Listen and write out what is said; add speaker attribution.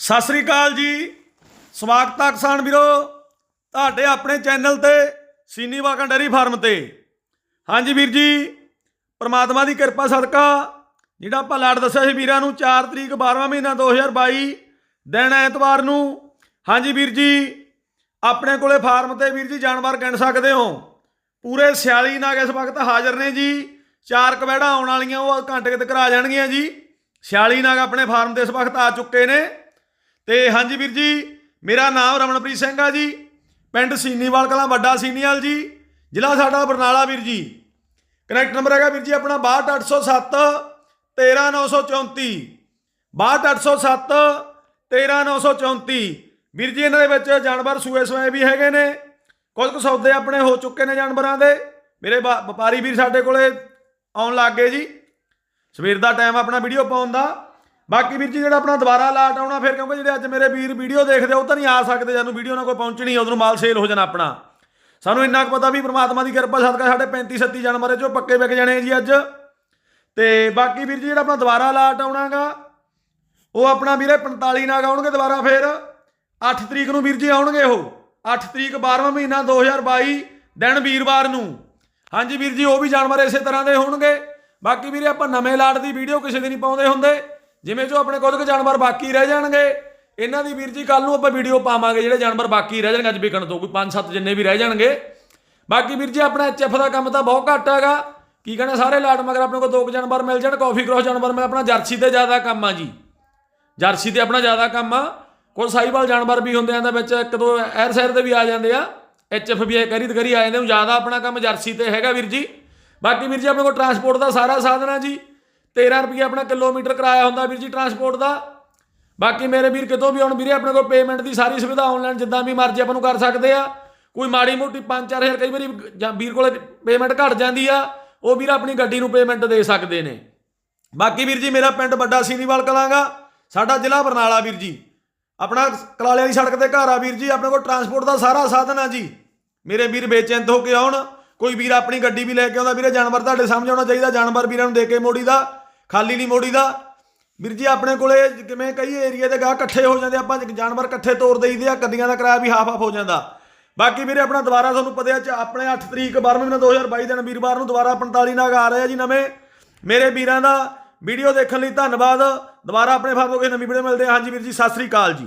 Speaker 1: ਸਤਿ ਸ੍ਰੀ ਅਕਾਲ ਜੀ। ਸਵਾਗਤ ਹੈ ਕਿਸਾਨ ਵੀਰੋ। ਤੁਹਾਡੇ ਆਪਣੇ ਚੈਨਲ ਤੇ ਸੀਨੀ ਵਾਕਨ ਫਾਰਮ ਤੇ। ਹਾਂਜੀ ਵੀਰ ਜੀ, ਪ੍ਰਮਾਤਮਾ ਦੀ ਕਿਰਪਾ ਸਦਕਾ ਜਿਹੜਾ ਆਪਾਂ ਲਾੜ ਦੱਸਿਆ ਸੀ ਵੀਰਾਂ ਨੂੰ 4 ਤਰੀਕ 12ਵਾਂ ਮਹੀਨਾ 2022 ਦਿਨ ਐਤਵਾਰ ਨੂੰ। ਹਾਂਜੀ ਵੀਰ ਜੀ, ਆਪਣੇ ਕੋਲੇ ਫਾਰਮ ਤੇ ਵੀਰ ਜੀ ਜਾਨਵਰ ਗਿਣ ਸਕਦੇ ਹੋ। ਪੂਰੇ 46 ਨਾਗ ਇਸ ਵਕਤ ਹਾਜ਼ਰ ਨੇ ਜੀ। ਚਾਰ ਕਵੈੜਾ ਆਉਣ ਵਾਲੀਆਂ, ਉਹ ਘੰਟੇ ਤੱਕ ਆ ਜਾਣਗੀਆਂ ਜੀ। 46 ਨਾਗ ਆਪਣੇ ਫਾਰਮ ਤੇ ਇਸ ਵਕਤ ਆ ਚੁੱਕੇ ਨੇ। ਤੇ ਹਾਂਜੀ ਵੀਰ ਜੀ, ਮੇਰਾ ਨਾਮ ਰਮਨਪ੍ਰੀਤ ਸਿੰਘ ਆ ਜੀ। ਪਿੰਡ ਸੀਨੀਵਾਲ ਕਲਾਂ, ਵੱਡਾ ਸੀਨੀਵਾਲ ਜੀ। ਜ਼ਿਲ੍ਹਾ ਸਾਡਾ ਬਰਨਾਲਾ ਵੀਰ ਜੀ। ਕਨੈਕਟ ਨੰਬਰ ਹੈਗਾ ਵੀਰ ਜੀ ਆਪਣਾ 62807 13934 62807 13934 ਵੀਰ ਜੀ, ਇਹਨਾਂ ਦੇ ਵਿੱਚ ਜਾਨਵਰ ਸੂਏ ਸੂਏ ਵੀ ਹੈਗੇ ਨੇ। ਕੁਝ ਕੁ ਸੌਦੇ ਆਪਣੇ ਹੋ ਚੁੱਕੇ ਨੇ ਜਾਨਵਰਾਂ ਦੇ। ਮੇਰੇ ਵ- ਵਪਾਰੀ ਵੀਰ ਸਾਡੇ ਕੋਲੇ ਆਉਣ ਲੱਗ ਗਏ ਜੀ। ਸਵੇਰ ਦਾ ਟਾਈਮ ਆਪਣਾ ਵੀਡੀਓ ਪਾਉਣ ਦਾ। ਬਾਕੀ ਵੀਰ ਜੀ ਜਿਹੜਾ ਆਪਣਾ ਦੁਬਾਰਾ ਲਾਟ ਆਉਣਾ, ਫਿਰ ਕਿਉਂਕਿ ਜਿਹੜੇ ਅੱਜ ਮੇਰੇ ਵੀਰ ਵੀਡੀਓ ਦੇਖਦੇ ਉਹ ਤਾਂ ਨਹੀਂ ਆ ਸਕਦੇ ਜਦੋਂ ਵੀਡੀਓ ਨਾਲ ਕੋਈ ਪਹੁੰਚਣੀ ਉਦੋਂ ਮਾਲ ਸੇਲ ਹੋ ਜਾਣਾ ਆਪਣਾ। ਸਾਨੂੰ ਇੰਨਾ ਕੁ ਪਤਾ ਵੀ ਪ੍ਰਮਾਤਮਾ ਦੀ ਕਿਰਪਾ, ਸਦਕਾ ਸਾਡੇ 35 37 ਜਾਨਵਰ ਜੋ ਪੱਕੇ ਵਿਕ ਜਾਣੇ ਜੀ ਅੱਜ। ਤੇ ਬਾਕੀ ਵੀਰ ਜੀ ਜਿਹੜਾ ਆਪਣਾ ਦੁਬਾਰਾ ਲਾਟ ਆਉਣਾਗਾ, ਉਹ ਆਪਣਾ ਵੀਰੇ 45 ਨਾਗ ਆਉਣਗੇ ਦੁਬਾਰਾ ਫੇਰ। 8 ਤਰੀਕ ਨੂੰ ਵੀਰ ਜੀ ਆਉਣਗੇ ਉਹ। 8 ਤਰੀਕ 12ਵਾਂ ਮਹੀਨਾ 2022 ਦਿਨ ਵੀਰਵਾਰ ਨੂੰ। ਹਾਂਜੀ ਵੀਰ ਜੀ, ਉਹ ਵੀ ਜਾਨਵਰ ਇਸੇ ਤਰ੍ਹਾਂ ਦੇ ਹੋਣਗੇ। ਬਾਕੀ ਵੀਰੇ ਆਪਾਂ ਨਵੇਂ ਲਾਟ ਦੀ ਵੀਡੀਓ ਕਿਸੇ ਦੀ ਨਹੀਂ ਪਾਉਂਦੇ ਹੁੰਦੇ। ਜਿਵੇਂ ਜੋ ਆਪਣੇ ਕੁਝ ਕੁ ਜਾਨਵਰ ਬਾਕੀ ਰਹਿ ਜਾਣਗੇ, ਇਹਨਾਂ ਦੀ ਵੀਰ ਜੀ ਕੱਲ ਨੂੰ ਆਪਾਂ ਵੀਡੀਓ ਪਾਵਾਂਗੇ ਜਿਹੜੇ ਜਾਨਵਰ ਬਾਕੀ ਰਹਿ ਜਾਣਗੇ, ਅੱਜ ਵਿਕਣ ਤੋਂ, ਕੋਈ 5-7 ਜਿੰਨੇ ਵੀ ਰਹਿ ਜਾਣਗੇ। ਬਾਕੀ ਵੀਰ ਜੀ ਆਪਣਾ ਐਚਐਫ ਦਾ ਕੰਮ ਤਾਂ ਬਹੁਤ ਘੱਟ ਹੈਗਾ। ਕੀ ਕਹਿੰਦੇ, ਸਾਰੇ ਲਾਟ ਮਗਰ ਆਪਣੇ ਕੋਲ ਦੋ ਕੁ ਜਾਨਵਰ ਮਿਲ ਜਾਣ ਕਾਫੀ ਕ੍ਰੋਸ ਜਾਨਵਰ ਮੈਂ ਆਪਣਾ ਜਰਸੀ ਤੇ ਜ਼ਿਆਦਾ ਕੰਮ ਆ ਜੀ। ਜਰਸੀ ਤੇ ਆਪਣਾ ਜ਼ਿਆਦਾ ਕੰਮ ਆ। ਕੋਈ ਸਾਈਵਾਲ ਜਾਨਵਰ ਵੀ ਹੁੰਦੇ ਆ ਦੇ ਵਿੱਚ ਇੱਕ ਦੋ ਐਰ ਸਾਈਡ ਤੇ ਵੀ ਆ ਜਾਂਦੇ ਆ। ਐਚਐਫ ਵੀ ਕਰੀ ਤਕਰੀ ਆ ਜਾਂਦੇ ਹੁਣ ਜ਼ਿਆਦਾ ਆਪਣਾ ਕੰਮ ਜਰਸੀ ਤੇ ਹੈਗਾ ਵੀਰ ਜੀ। ਬਾਕੀ ਵੀਰ ਜੀ ਆਪਣੇ ਕੋਲ ਟਰਾਂਸਪੋਰਟ ਦਾ ਸਾਰਾ ਸਾਧਨ ਆ ਜੀ। 13 ਰੁਪਏ ਆਪਣਾ ਕਿਲੋਮੀਟਰ ਕਿਰਾਇਆ ਹੁੰਦਾ ਵੀਰ ਜੀ ਟਰਾਂਸਪੋਰਟ ਦਾ। ਬਾਕੀ ਮੇਰੇ ਵੀਰ ਕਿਤੋਂ ਵੀ ਆਉਣ, ਵੀਰੇ ਆਪਣੇ ਕੋਲ ਪੇਮੈਂਟ ਦੀ ਸਾਰੀ ਸੁਵਿਧਾ ਆਨਲਾਈਨ ਜਿੱਦਾਂ ਵੀ ਮਰਜ਼ੀ ਆਪਾਂ ਨੂੰ ਕਰ ਸਕਦੇ ਆ। ਕੋਈ ਮਾੜੀ ਮੋਟੀ 5-4000 ਕਈ ਵਾਰੀ ਜਾਂ ਵੀਰ ਕੋਲ ਪੇਮੈਂਟ ਘਟ ਜਾਂਦੀ ਆ, ਉਹ ਵੀਰ ਆਪਣੀ ਗੱਡੀ ਨੂੰ ਪੇਮੈਂਟ ਦੇ ਸਕਦੇ ਨੇ। ਬਾਕੀ ਵੀਰ ਜੀ ਮੇਰਾ ਪਿੰਡ ਵੱਡਾ ਸੀਨੀਵਾਲ ਕਲਾਂਗਾ, ਸਾਡਾ ਜ਼ਿਲ੍ਹਾ ਬਰਨਾਲਾ ਵੀਰ ਜੀ। ਆਪਣਾ ਕਲਾਲੇ ਵਾਲੀ ਸੜਕ ਤੇ ਘਰ ਆ ਵੀਰ ਜੀ, ਆਪਣੇ ਕੋਲ ਟਰਾਂਸਪੋਰਟ ਦਾ ਸਾਰਾ ਸਾਧਨ ਆ ਜੀ। ਮੇਰੇ ਵੀਰ ਬੇਚਿੰਤ ਹੋ ਕੇ ਆਉਣ, ਕੋਈ ਵੀਰ ਆਪਣੀ ਗੱਡੀ ਵੀ ਲੈ ਕੇ ਆਉਂਦਾ, ਵੀਰੇ ਜਾਨਵਰ ਤੁਹਾਡੇ ਸਾਹਮਣੇ ਆਉਣਾ ਚਾਹੀਦਾ, ਜਾਨਵਰ ਵੀਰਾਂ ਨੂੰ ਦੇ ਕੇ ਮੋੜੀ ਦਾ। ਖਾਲੀ ਨਹੀਂ ਮੋੜੀ ਦਾ। ਵੀਰ ਜੀ, ਆਪਣੇ ਕੋਲੇ ਕਿਵੇਂ ਕਈ ਏਰੀਆ ਦੇ ਗਾਹ ਇਕੱਠੇ ਹੋ ਜਾਂਦੇ ਆਪਾਂ ਜਾਨਵਰ ਇਕੱਠੇ ਤੋਰ ਦੇਈਦੇ ਆ ਗੱਡੀਆਂ ਦਾ ਕਿਰਾਇਆ ਵੀ ਹਾਫ ਹਾਫ ਹੋ ਜਾਂਦਾ। ਬਾਕੀ ਵੀਰੇ, ਆਪਣਾ ਦੁਬਾਰਾ ਤੁਹਾਨੂੰ ਪਤਾ ਹੈ ਆਪਣੇ 8 ਤਰੀਕ 12 ਮਹੀਨਾ 2022 ਦਿਨ ਵੀਰਵਾਰ ਨੂੰ ਦੁਬਾਰਾ 45 ਨਾਗ ਆ ਰਿਹਾ ਜੀ ਨਵੇਂ। ਮੇਰੇ ਵੀਰਾਂ ਦਾ ਵੀਡੀਓ ਦੇਖਣ ਲਈ ਧੰਨਵਾਦ। ਦੁਬਾਰਾ ਆਪਣੇ ਫਾਰਮ ਤੋਂ ਕਿਸੇ ਨਵੀਂ ਵੀਡੀਓ ਮਿਲਦੇ ਹਾਂ ਹਾਂਜੀ ਵੀਰ ਜੀ, ਸਤਿ ਸ੍ਰੀ ਅਕਾਲ ਜੀ।